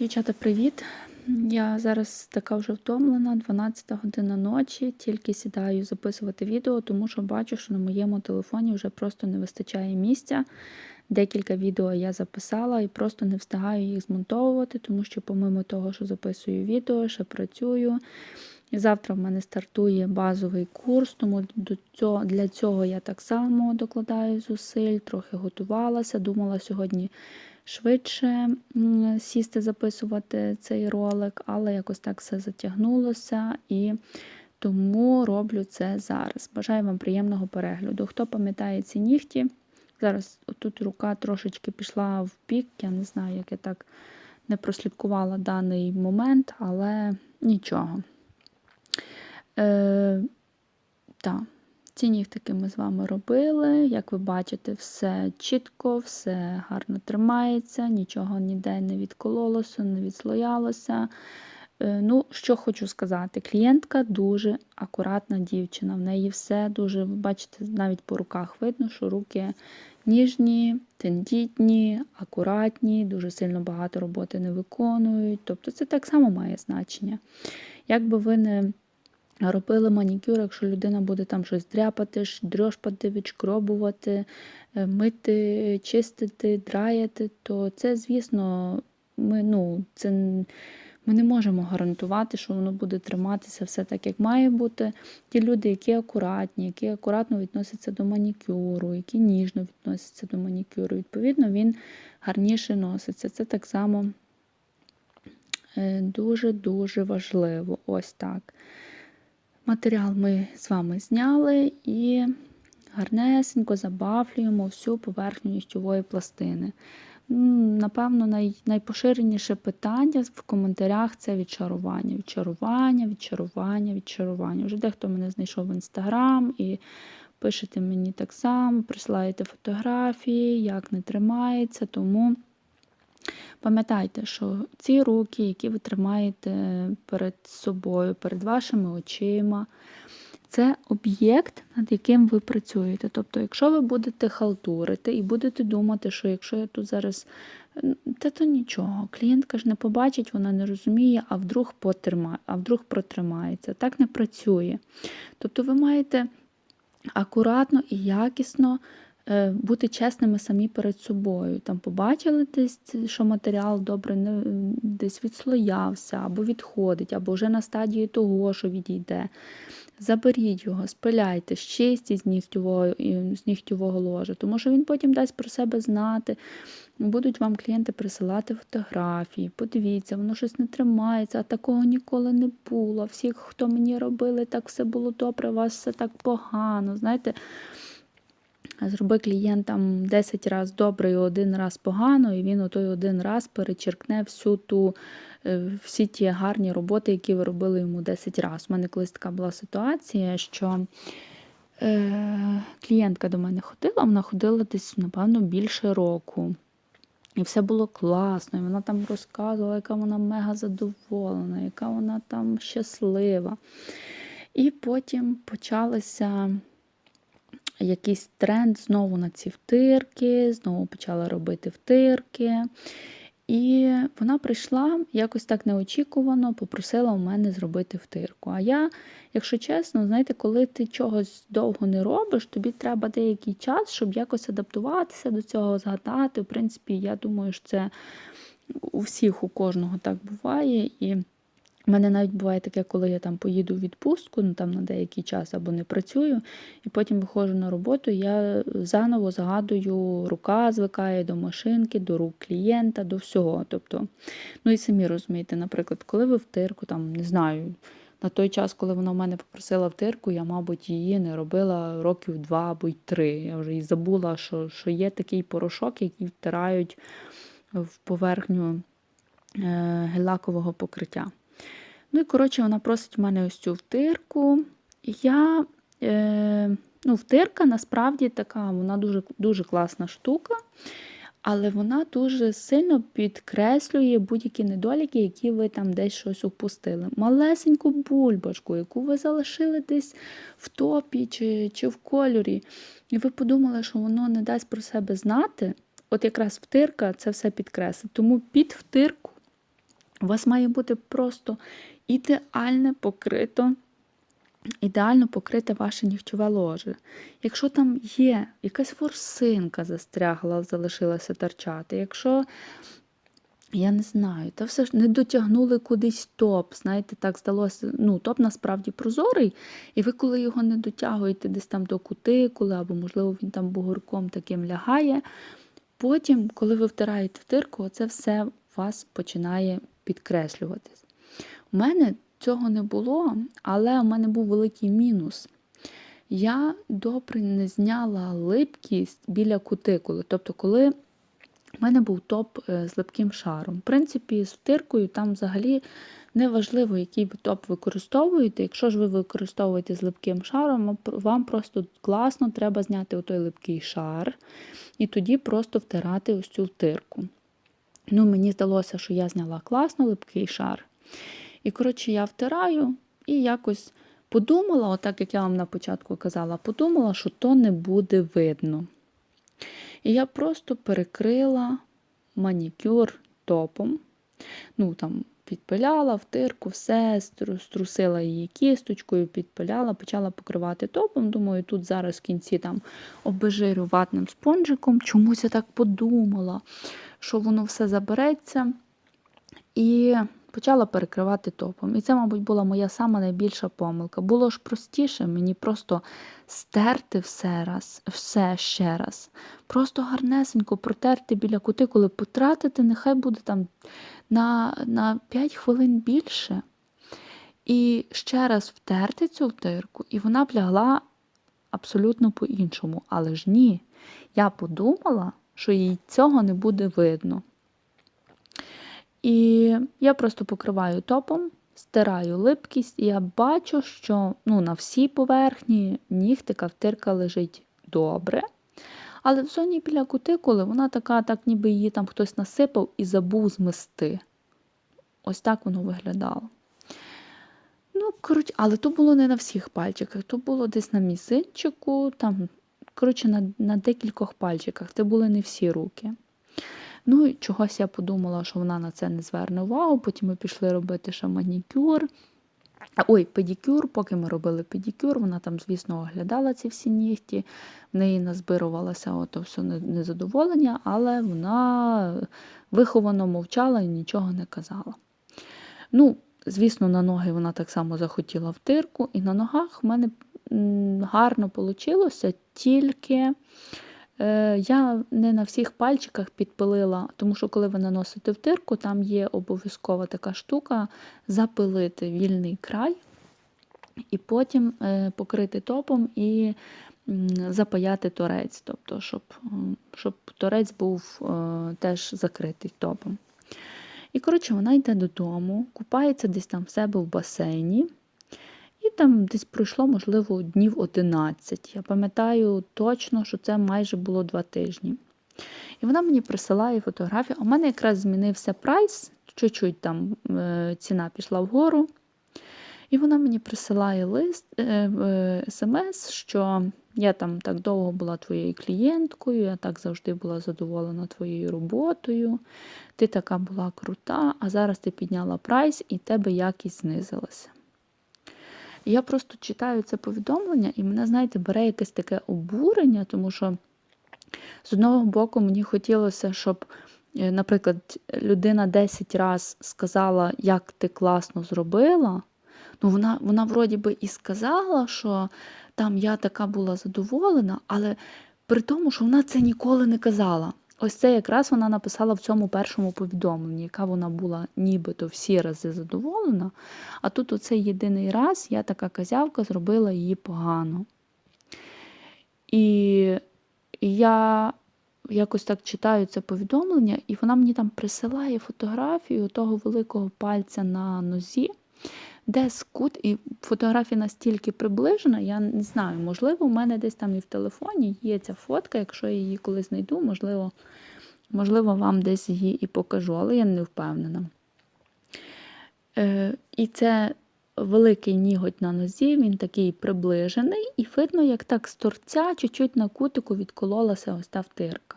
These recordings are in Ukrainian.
Дівчата, привіт! Я зараз така вже втомлена, 12 година ночі, тільки сідаю записувати відео, тому що бачу, що на моєму телефоні вже просто не вистачає місця. Декілька відео я записала і просто не встигаю їх змонтовувати, тому що, помимо того, що записую відео, ще працюю. Завтра в мене стартує базовий курс, тому до цього, для цього я так само докладаю зусиль, трохи готувалася, думала сьогодні швидше сісти записувати цей ролик, але якось так все затягнулося і тому роблю це зараз. Бажаю вам приємного перегляду. Хто пам'ятає ці нігті? Зараз тут рука трошечки пішла в бік, я не знаю, як я так не прослідкувала даний момент, але нічого. Е, Так. Ці нігтики ми з вами робили. Як ви бачите, все чітко, все гарно тримається, нічого ніде не відкололося, не відслоялося. Е, ну, що хочу сказати, клієнтка дуже акуратна дівчина. В неї все дуже, ви бачите, навіть по руках видно, що руки ніжні, тендітні, акуратні, дуже сильно багато роботи не виконують. Тобто це так само має значення. Якби ви не робили манікюр, якщо людина буде там щось дряпати, дрьошпати, відшкробувати, е, мити, чистити, драяти, то це, звісно, ми ну, це, ми не можемо гарантувати, що воно буде триматися все так, як має бути. Ті люди, які акуратні, які акуратно відносяться до манікюру, які ніжно відносяться до манікюру, відповідно, він гарніше носиться. Це так само дуже-дуже важливо. Ось так. Матеріал ми з вами зняли і гарнесенько забафлюємо всю поверхню нігтєвої пластини. Напевно, най, найпоширеніше питання в коментарях це відчарування. Відчарування, відчарування, відчарування. Вже дехто мене знайшов в інстаграм і пишете мені так само, присилаєте фотографії, як не тримається, тому. Пам'ятайте, що ці руки, які ви тримаєте перед собою, перед вашими очима, це об'єкт, над яким ви працюєте. Тобто, якщо ви будете халтурити і будете думати, що якщо я тут зараз, та то нічого, клієнтка ж не побачить, вона не розуміє, а вдруг потримає, а вдруг протримається. Так не працює. Тобто ви маєте акуратно і якісно бути чесними самі перед собою. Там Побачили десь, що матеріал добре не, десь відслоявся, або відходить, або вже на стадії того, що відійде. Заберіть його, спиляйте, щистіть з нігтєвого, з нігтєвого ложа, тому що він потім дасть про себе знати. Будуть вам клієнти присилати фотографії, подивіться, воно щось не тримається, а такого ніколи не було. Всі, хто мені робили, так все було добре, у вас все так погано. знаєте. Зроби клієнтам 10 разів добре і один раз погано, і він той один раз перечеркне всю ту, е, всі ті гарні роботи, які ви робили йому 10 разів. У мене колись така була ситуація, що е, клієнтка до мене ходила, вона ходила десь, напевно, більше року. І все було класно, і вона там розказувала, яка вона мега задоволена, яка вона там щаслива. І потім почалися якийсь тренд знову на ці втирки, знову почала робити втирки. І вона прийшла якось так неочікувано, попросила у мене зробити втирку. А я, якщо чесно, знаєте, коли ти чогось довго не робиш, тобі треба деякий час, щоб якось адаптуватися до цього, згадати. В принципі, я думаю, що це у всіх, у кожного так буває. І у мене навіть буває таке, коли я там поїду в відпустку, ну там на деякий час або не працюю, і потім виходжу на роботу, я заново згадую, рука звикає до машинки, до рук клієнта, до всього. Тобто, ну і самі розумієте, наприклад, коли ви в тирку, там, не знаю, на той час, коли вона в мене попросила втирку, я, мабуть, її не робила років два або й три. Я вже і забула, що, що є такий порошок, який втирають в поверхню е, гелакового покриття. Ну і, коротше, вона просить в мене ось цю втирку. Я, е, ну, втирка насправді така, вона дуже дуже класна штука, але вона дуже сильно підкреслює будь-які недоліки, які ви там десь щось упустили. Малесеньку бульбашку, яку ви залишили десь в топі чи, чи в кольорі, і ви подумали, що воно не дасть про себе знати. От якраз втирка це все підкреслить. Тому під втирку У вас має бути просто ідеальне покрито, ідеально покрите ваше нігтєве ложе. Якщо там є якась ворсинка застрягла, залишилася торчати, якщо, я не знаю, та все ж не дотягнули кудись топ, знаєте, так здалося, ну, топ насправді прозорий, і ви, коли його не дотягуєте десь там до кутикули, або, можливо, він там бугорком таким лягає, потім, коли ви втираєте втирку, це все у вас починає підкреслюватись. У мене цього не було, але у мене був великий мінус. Я добре не зняла липкість біля кутикули. Тобто, коли в мене був топ е, з липким шаром. В принципі, з втиркою там взагалі не важливо, який ви топ використовуєте. Якщо ж ви використовуєте з липким шаром, вам просто класно треба зняти отой липкий шар і тоді просто втирати ось цю втирку. Ну, Мені здалося, що я зняла класно липкий шар. І, коротше, я втираю і якось подумала, отак як я вам на початку казала, подумала, що то не буде видно. І я просто перекрила манікюр топом. Ну, там, Підпиляла втирку, все, струсила її кісточкою, підпиляла, почала покривати топом. Думаю, тут зараз в кінці там обезжирю ватним спонжиком. Чомусь я так подумала, що воно все забереться. І почала перекривати топом. І це, мабуть, була моя сама найбільша помилка. Було ж простіше мені просто стерти все раз, все ще раз. Просто гарнесенько протерти біля кутикули, потратити, нехай буде там на, на 5 хвилин більше. І ще раз втерти цю втирку, і вона б лягла абсолютно по-іншому. Але ж ні, я подумала, що їй цього не буде видно. І я просто покриваю топом, стираю липкість, і я бачу, що ну, на всій поверхні нігтика втирка лежить добре. Але в зоні біля кутикули вона така, так ніби її там хтось насипав і забув змести. Ось так воно виглядало. Ну, коротше, Але то було не на всіх пальчиках, то було десь на мізинчику, там, коротше, на, на декількох пальчиках. Це були не всі руки. Ну чогось я подумала, що вона на це не зверне увагу. Потім ми пішли робити ще манікюр. Ой, педикюр, поки ми робили педикюр, вона там, звісно, оглядала ці всі нігті, в неї назбирувалося ото все незадоволення, але вона виховано мовчала і нічого не казала. Ну, Звісно, на ноги вона так само захотіла втирку, і на ногах в мене гарно вийшло, тільки я не на всіх пальчиках підпилила, тому що коли ви наносите втирку, там є обов'язкова така штука запилити вільний край, і потім е, покрити топом і запаяти торець, тобто, щоб щоб торець був е, теж закритий топом. І, коротше, вона йде додому, купається десь там в себе в басейні. Там десь пройшло, можливо, днів 11. Я пам'ятаю точно, що це майже було два тижні. І вона мені присилає фотографію. У мене якраз змінився прайс, чуть-чуть там е, ціна пішла вгору. І вона мені присилає лист е, е, смс, що я там так довго була твоєю клієнткою, я так завжди була задоволена твоєю роботою. Ти така була крута, а зараз ти підняла прайс і тебе якість знизилася. Я просто читаю це повідомлення, і мене, знаєте, бере якесь таке обурення, тому що з одного боку мені хотілося, щоб, е, наприклад, людина 10 разів сказала, як ти класно зробила. Ну, вона, вона вроді би і сказала, що там я така була задоволена, але при тому, що вона це ніколи не казала. Ось це якраз вона написала в цьому першому повідомленні, яка вона була нібито всі рази задоволена. А тут оцей єдиний раз я така казявка зробила її погано. І я якось так читаю це повідомлення, і вона мені там присилає фотографію того великого пальця на нозі де скут, і фотографія настільки приближена, я не знаю, можливо, у мене десь там і в телефоні є ця фотка, якщо я її колись знайду, можливо, можливо, вам десь її і покажу, але я не впевнена. Е, І це великий ніготь на нозі, він такий приближений, і видно, як так з торця чуть-чуть на кутику відкололася ось та втирка.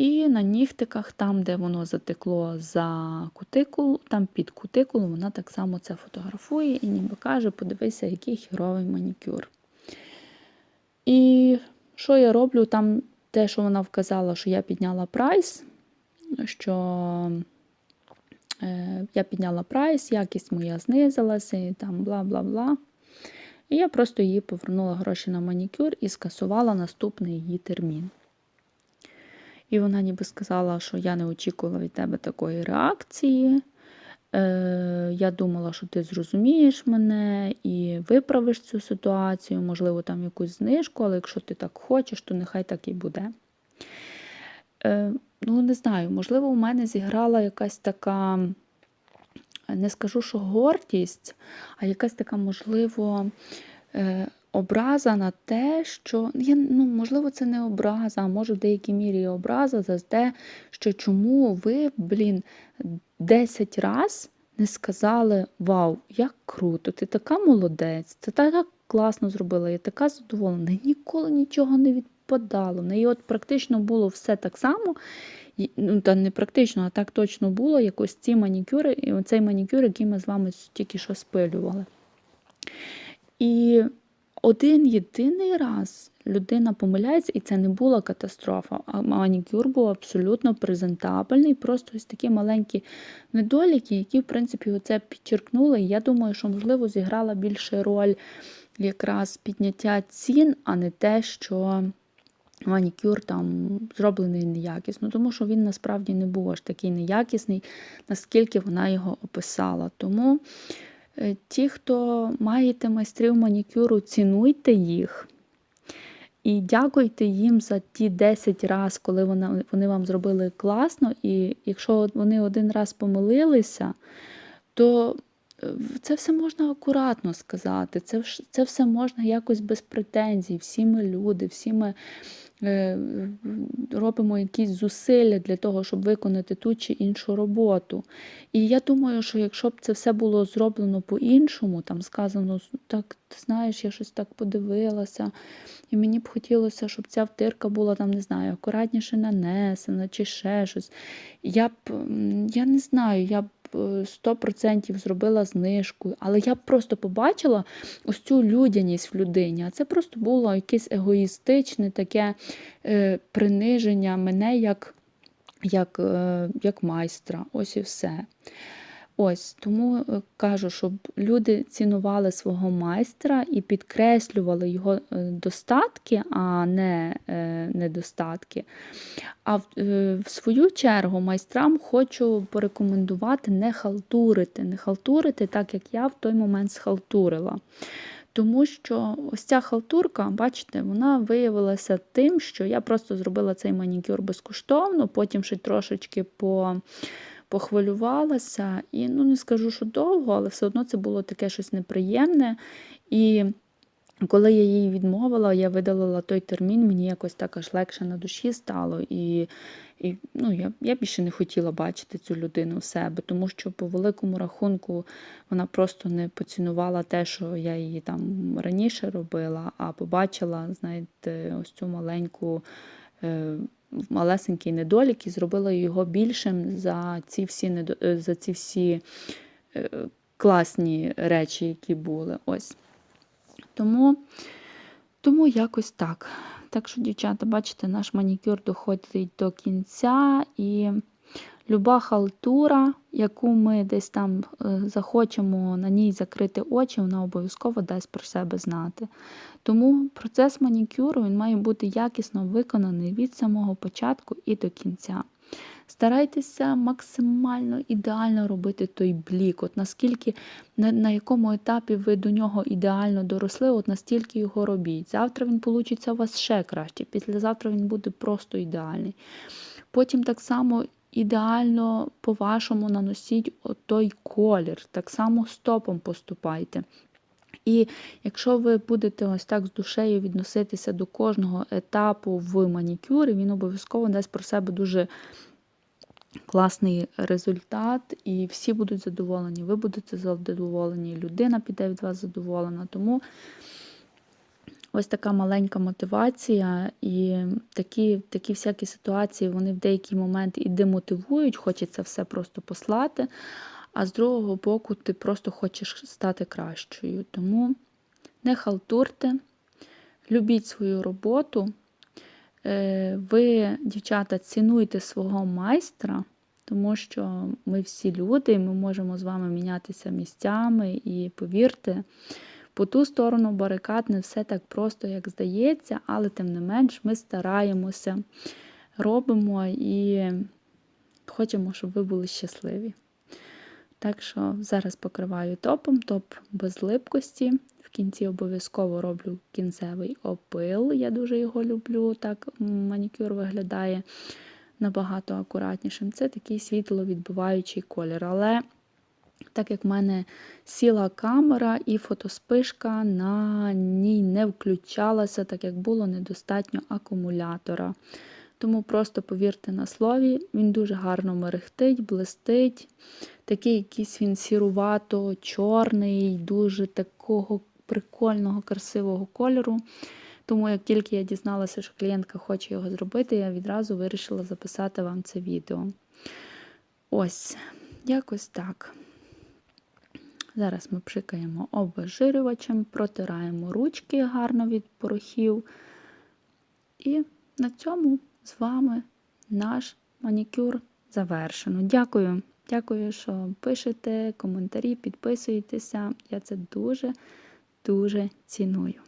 І на нігтиках, там, де воно затекло за кутикулу, там під кутикулу, вона так само це фотографує і ніби каже: подивися, який хіровий манікюр. І що я роблю? Там те, що вона вказала, що я підняла прайс, що е, я підняла прайс, якість моя знизилася, і там бла-бла-бла. І я просто їй повернула гроші на манікюр і скасувала наступний її термін. І вона ніби сказала, що я не очікувала від тебе такої реакції. Е, Я думала, що ти зрозумієш мене і виправиш цю ситуацію, можливо, там якусь знижку, але якщо ти так хочеш, то нехай так і буде. Е, Ну, не знаю, можливо, у мене зіграла якась така, не скажу, що гордість, а якась така, можливо, е, образа на те, що я, ну, можливо, це не образа, а може в деякій мірі образа за те, що чому ви, блін, 10 раз не сказали Вау, як круто, ти така молодець, ти так класно зробила, я така задоволена. Ніколи нічого не відпадало. В неї от практично було все так само. Ну, та не практично, а так точно було, як ось ці манікюри, і оцей манікюр, який ми з вами тільки що спилювали. І один єдиний раз людина помиляється, і це не була катастрофа. А манікюр був абсолютно презентабельний, просто ось такі маленькі недоліки, які, в принципі, оце підчеркнули. Я думаю, що, можливо, зіграла більше роль якраз підняття цін, а не те, що манікюр там зроблений неякісно, тому що він насправді не був аж такий неякісний, наскільки вона його описала. Тому. Е, ті, хто маєте майстрів манікюру, цінуйте їх. І дякуйте їм за ті 10 разів, коли вони вам зробили класно. І якщо вони один раз помилилися, то це все можна акуратно сказати. Це це все можна якось без претензій. Всі ми люди, всі ми Е, робимо якісь зусилля для того, щоб виконати ту чи іншу роботу. І я думаю, що якщо б це все було зроблено по-іншому, там сказано, так, ти знаєш, я щось так подивилася, і мені б хотілося, щоб ця втирка була там, не знаю, акуратніше нанесена чи ще щось. Я б, я не знаю, я б 100% зробила знижку, але я просто побачила ось цю людяність в людині. А це просто було якесь егоїстичне таке е, приниження мене як, як, е, як майстра. Ось і все. Ось тому е, кажу, щоб люди цінували свого майстра і підкреслювали його е, достатки, а не е, недостатки. А в, в свою чергу майстрам хочу порекомендувати не халтурити, не халтурити, так як я в той момент схалтурила. Тому що ось ця халтурка, бачите, вона виявилася тим, що я просто зробила цей манікюр безкоштовно, потім ще трошечки по похвилювалася, і ну не скажу, що довго, але все одно це було таке щось неприємне. І коли я їй відмовила, я видалила той термін, мені якось так аж легше на душі стало. І і ну, я я більше не хотіла бачити цю людину в себе, тому що по великому рахунку вона просто не поцінувала те, що я її там раніше робила, а побачила, знаєте, ось цю маленьку. Е, малесенький недолік і зробила його більшим за ці всі недо... за ці всі е, класні речі, які були. Ось. Тому, Тому якось так. Так що, дівчата, бачите, наш манікюр доходить до кінця і. Люба халтура, яку ми десь там е, захочемо на ній закрити очі, вона обов'язково дасть про себе знати. Тому процес манікюру він має бути якісно виконаний від самого початку і до кінця. Старайтеся максимально ідеально робити той блік, от наскільки, на, на якому етапі ви до нього ідеально доросли, от настільки його робіть. Завтра він вийде у вас ще краще, післязавтра він буде просто ідеальний. Потім так само ідеально по-вашому наносіть той колір, так само стопом поступайте. І якщо ви будете ось так з душею відноситися до кожного етапу в манікюрі, він обов'язково дасть про себе дуже класний результат, і всі будуть задоволені, ви будете задоволені, людина піде від вас задоволена. Тому Ось така маленька мотивація, і такі, такі всякі ситуації вони в деякий момент і демотивують, хочеться все просто послати. А з другого боку, ти просто хочеш стати кращою. Тому не халтурте, любіть свою роботу. Е, Ви, дівчата, цінуйте свого майстра, тому що ми всі люди, ми можемо з вами мінятися місцями. І повірте, по ту сторону барикад не все так просто, як здається, але тим не менш ми стараємося, робимо і хочемо, щоб ви були щасливі. Так що зараз покриваю топом, топ без липкості. В кінці обов'язково роблю кінцевий опил. Я дуже його люблю. Так манікюр виглядає набагато акуратнішим. Це такий світловідбиваючий колір. Але так як в мене сіла камера і фотоспишка на ній не включалася, так як було недостатньо акумулятора. Тому просто повірте на слові, він дуже гарно мерехтить, блистить. Такий якийсь він сірувато, чорний, дуже такого прикольного, красивого кольору. Тому, як тільки я дізналася, що клієнтка хоче його зробити, я відразу вирішила записати вам це відео. Ось, якось так. Зараз ми пшикаємо обезжирювачем, протираємо ручки гарно від порохів. І на цьому з вами наш манікюр завершено. Дякую. Дякую, що пишете коментарі, підписуєтеся. Я це дуже-дуже ціную.